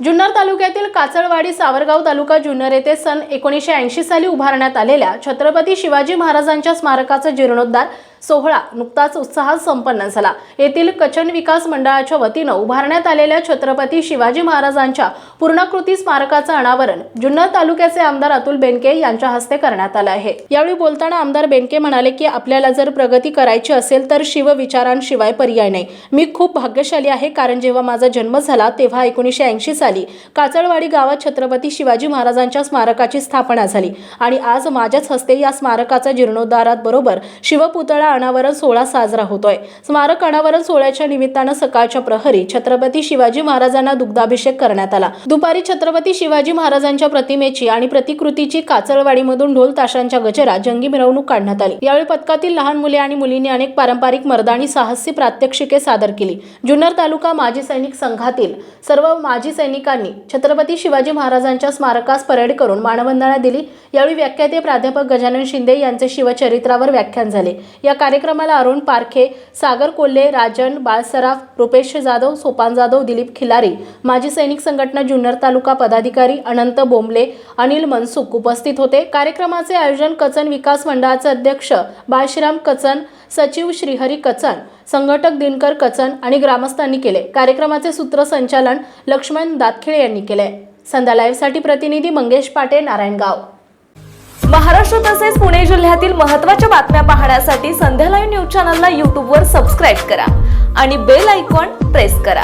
जुन्नर तालुक्यातील काचळवाडी सावरगाव तालुका जुन्नर येथे सन एकोणीसशे ऐंशी साली उभारण्यात आलेल्या छत्रपती शिवाजी महाराजांच्या स्मारकाचा जीर्णोद्धार सोहळा नुकताच उत्साहात संपन्न झाला. येथील कचन विकास मंडळाच्या वतीनं उभारण्यात आलेल्या छत्रपती शिवाजी महाराजांच्या पूर्णाकृती स्मारकाचं अनावरण जुन्नर तालुक्याचे आमदार अतुल बेनके यांच्या हस्ते करण्यात आलं आहे. यावेळी बोलताना आमदार बेनके म्हणाले की आपल्याला जर प्रगती करायची असेल तर शिवविचारांशिवाय पर्याय नाही. मी खूप भाग्यशाली आहे कारण जेव्हा माझा जन्म झाला तेव्हा एकोणीसशे ऐंशी साली काचळवाडी गावात छत्रपती शिवाजी महाराजांच्या स्मारकाची स्थापना झाली. आणि आज माझ्याच हस्ते या स्मारकाचा जीर्णोद्धारात बरोबर शिवपुतळा अनावरण सोहळा साजरा होतोय. स्मारक अनावरण सोहळ्याच्या निमित्तानं सकाळच्या प्रहरी छत्रपती शिवाजी महाराजांना दुग्धाभिषेक करण्यात आला. दुपारी छत्रपती शिवाजी महाराजांच्या प्रतिमेची आणि प्रतिकृतीची काचळवाडीमधून ढोल ताशांच्या गजरात जंगी मिरवणूक काढण्यात आली. यावेळी पथकातील लहान मुले आणि मुलींनी अनेक पारंपरिक मर्दानी साहसी प्रात्यक्षिके सादर केली. जुन्नर तालुका माजी सैनिक संघातील सर्व माजी सैनिक सैनिकांनी छत्रपती शिवाजी महाराजांच्या स्मारकास परेड करून मानवंदना दिली. यावेळी व्याख्याते प्राध्यापक गजानन शिंदे यांचे शिवचरित्रावर व्याख्यान झाले. या कार्यक्रमाला अरुण पारखे सागर कोल्हे राजन बाळसराफ रुपेश जाधव सोपान जाधव दिलीप खिलारी माजी सैनिक संघटना जुन्नर तालुका पदाधिकारी अनंत बोंबले अनिल मनसुख उपस्थित होते. कार्यक्रमाचे आयोजन कचन विकास मंडळाचे अध्यक्ष बाळश्रीराम कचन सचिव श्रीहरी कचन संघटक दिनकर कचन आणि ग्रामस्थांनी केले. कार्यक्रमाचे सूत्रसंचालन लक्ष्मण दातखिळे यांनी केले. संध्या लाईव्हसाठी प्रतिनिधी मंगेश पाटे नारायणगाव महाराष्ट्र तसेच पुणे जिल्ह्यातील महत्त्वाच्या बातम्या पाहण्यासाठी संध्या लाईव्ह न्यूज चॅनलला यूट्यूबवर सबस्क्राईब करा आणि बेल आयकॉन प्रेस करा.